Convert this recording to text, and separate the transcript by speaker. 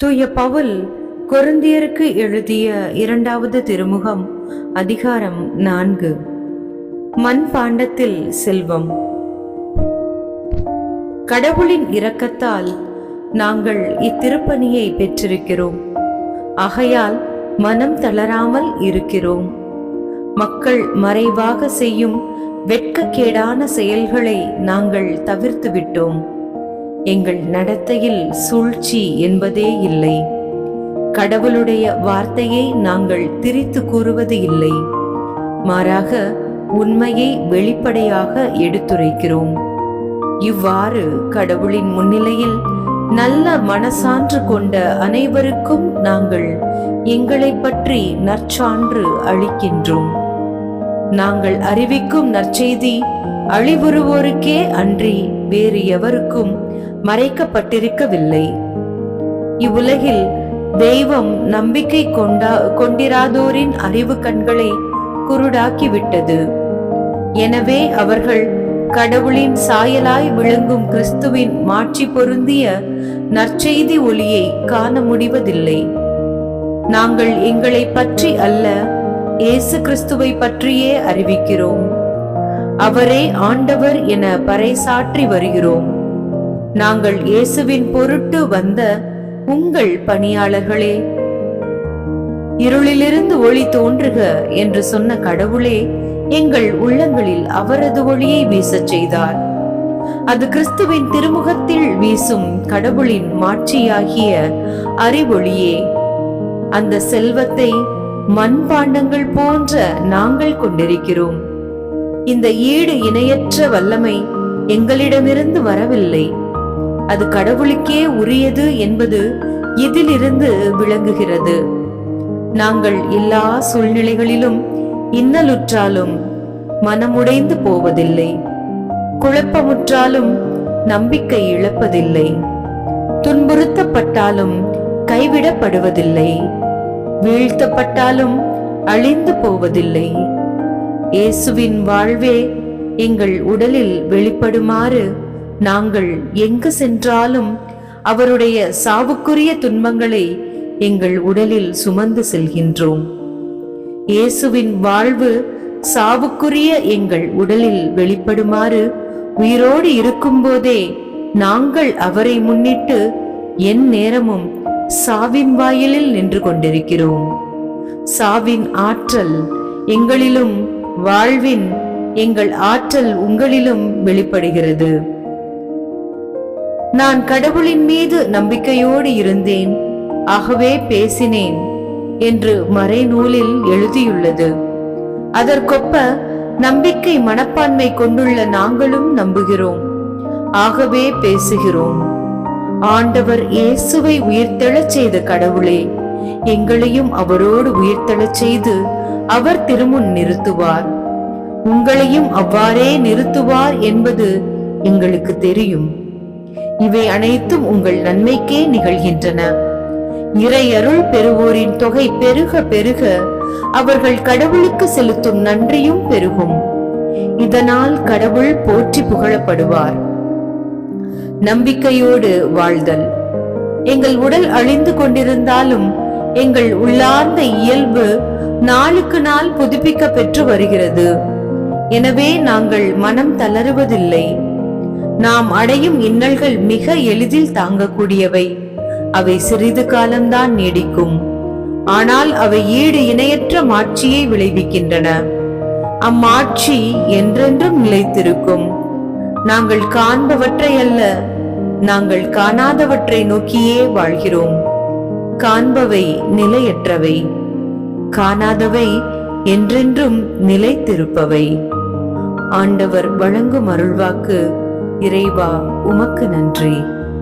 Speaker 1: தூய பவுல் கொருந்தியருக்கு எழுதிய இரண்டாவது திருமுகம் அதிகாரம் நான்கு. மண்பாண்டத்தில் செல்வம். கடவுளின் இரக்கத்தால் நாங்கள் இத்திருப்பணியை பெற்றிருக்கிறோம். ஆகையால் மனம் தளராமல் இருக்கிறோம். மக்கள் மறைவாக செய்யும் வெட்கக்கேடான செயல்களை நாங்கள் தவிர்த்து விட்டோம் எங்கள் நடத்தையில் சூழ்ச்சி என்பதே இல்லை. கடவுளுடைய வார்த்தையை நாங்கள் திரித்து கூறுவது இல்லை. மாறாக உண்மையை வெளிப்படையாக எடுத்துரைக்கிறோம். இவ்வாறு கடவுளின் முன்னிலையில் நல்ல மனசான்று கொண்ட அனைவருக்கும் நாங்கள் எங்களை பற்றி நற்சான்று அளிக்கின்றோம். நாங்கள் அறிவிக்கும் நற்செய்தி அழிவுறுவோருக்கே அன்றி வேறு எவருக்கும் மறைக்கப்பட்டிருக்கவில்லை. இவ்வுலகில் தெய்வம் நம்பிக்கை கொண்டா கொண்டிராதோரின் அறிவு கண்களை குருடாக்கிவிட்டது. எனவே அவர்கள் கடவுளின் சாயலாய் விளங்கும் கிறிஸ்துவின் மாற்றி பொருந்திய நற்செய்தி ஒளியை காண முடிவதில்லை. நாங்கள் எங்களை பற்றி அல்ல இயேசு கிறிஸ்துவை பற்றியே அறிவிக்கிறோம். அவரே ஆண்டவர் என பறைசாற்றி வருகிறோம். நாங்கள் இயேசுவின் பொருட்டு வந்த உங்கள் பணியாளர்களே. இருளிலிருந்து ஒளி தோன்றுக என்று சொன்ன கடவுளே எங்கள் உள்ளங்களில் அவரது ஒளியை வீசச் செய்தார். அது கிறிஸ்துவின் திருமுகத்தில் வீசும் கடவுளின் மாட்சியாகிய அறிவொளியே. அந்த செல்வத்தை மண்பாண்டங்கள் போன்ற நாங்கள் கொண்டிருக்கிறோம். இந்த ஈடு இணையற்ற வல்லமை எங்களிடமிருந்து வரவில்லை. அது கடவுளுக்கே உரியது என்பது இதிலிருந்து விளங்குகிறது. நாங்கள் எல்லா சூழ்நிலைகளிலும் இன்னலுற்றாலும் மனமுடைந்து போவதில்லை. குழப்பமுற்றாலும் நம்பிக்கை இழப்பதில்லை. துன்புறுத்தப்பட்டாலும் கைவிடப்படுவதில்லை. வீழ்த்தப்பட்டாலும் அழிந்து போவதில்லை. இயேசுவின் வாழ்வே எங்கள் உடலில் வெளிப்படுமாறு நாங்கள் எங்கு சென்றாலும் அவருடைய சாவுக்குரிய துன்பங்களை எங்கள் உடலில் சுமந்து செல்கின்றோம். இயேசுவின் வாழ்வு சாவுக்குரிய எங்கள் உடலில் வெளிப்படுமாறு உயிரோடு இருக்கும்போதே நாங்கள் அவரை முன்னிட்டு என் நேரமும் சாவின் வாயிலில் நின்று கொண்டிருக்கிறோம். சாவின் ஆற்றல் எங்களிலும் வாழ்வின் எங்கள் ஆற்றல் உங்களிலும் வெளிப்படுகிறது. நான் கடவுளின் மீது நம்பிக்கையோடு இருந்தேன். ஆகவே பேசினேன் என்று மறைநூலில் எழுதியுள்ளது. அதற்கொப்ப நம்பிக்கை மனப்பான்மை கொண்டுள்ள நாங்களும் நம்புகிறோம். ஆகவே பேசுகிறோம். ஆண்டவர் இயேசுவை உயிர்த்தெழச் செய்த கடவுளே எங்களையும் அவரோடு உயிர்த்தெழச் செய்து அவர் திருமுன் நிறுத்துவார். உங்களையும் அவ்வாறே நிறுத்துவார் என்பது எங்களுக்கு தெரியும். இவை அனைத்தும் உங்கள் நன்மைக்கே நிகழ்கின்றன. இறை அருள் பெறுவோரின் தொகை பெருக பெருக அவர்கள் கடவுளுக்கு செலுத்தும் நன்றியும் பெருகும். இதனால் கடவுள் போற்றி புகழப்படுவார். நம்பிக்கையோடு வாழ்தல். எங்கள் உடல் அழிந்து கொண்டிருந்தாலும் எங்கள் உள்ளார்ந்த இயல்பு நாளுக்கு நாள் புதுப்பிக்க பெற்று வருகிறது. எனவே நாங்கள் மனம் தளருவதில்லை. நாம் அடையும் இன்னல்கள் மிக எளிதில் தாங்கக்கூடியவை. அவை சிறிது காலம்தான் நீடிக்கும். ஆனால் அவை ஈடு இணையற்ற மாட்சியை விளைவிக்கின்றன. அம்மாட்சி என்றென்றும் நிலைத்திருக்கும். நாங்கள் காண்பவற்றை அல்ல நாங்கள் காணாதவற்றை நோக்கியே வாழ்கிறோம். காண்பவை நிலையற்றவை காணாதவை என்றென்றும் நிலைத்திருப்பவை. ஆண்டவர் வழங்கும் அருள்வாக்கு இறைவா உமக்கு நன்றி.